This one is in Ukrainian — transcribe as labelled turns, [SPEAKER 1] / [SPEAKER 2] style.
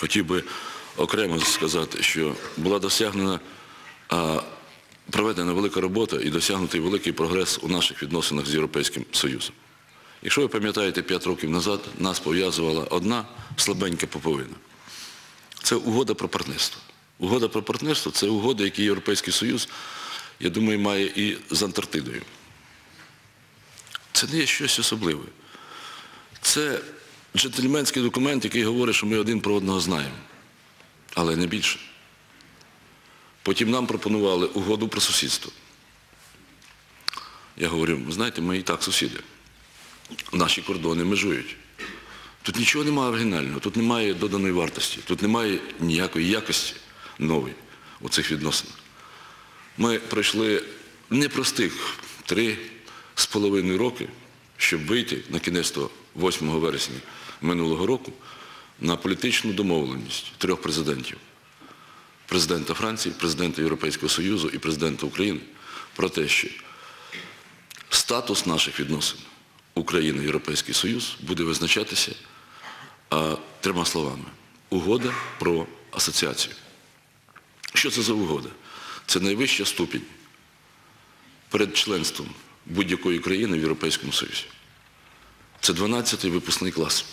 [SPEAKER 1] хотів би окремо сказати, що була досягнена, проведена велика робота і досягнутий великий прогрес у наших відносинах з Європейським Союзом. Якщо ви пам'ятаєте, 5 років назад нас пов'язувала одна слабенька поповина. Це угода про партнерство. Угода про партнерство це угода, яку Європейський Союз, я думаю, має і з Антарктидою. Це не є щось особливе. Це джентльменський документ, який говорить, що ми один про одного знаємо. Але не більше. Потім нам пропонували угоду про сусідство. Я говорю, ви знаєте, ми і так сусіди. Наші кордони межують. Тут нічого немає оригінального, тут немає доданої вартості, тут немає ніякої якості нової у цих відносинах. Ми пройшли непростих три з половиною роки, щоб вийти на кінець 8 вересня минулого року на політичну домовленість трьох президентів. Президента Франції, президента Європейського Союзу і президента України про те, що статус наших відносин України Європейський Союз буде визначатися трьома словами. Угода про асоціацію. Що це за угода? Це найвища ступінь перед членством будь-якої країни в Європейському Союзі. Це 12-й випускний клас.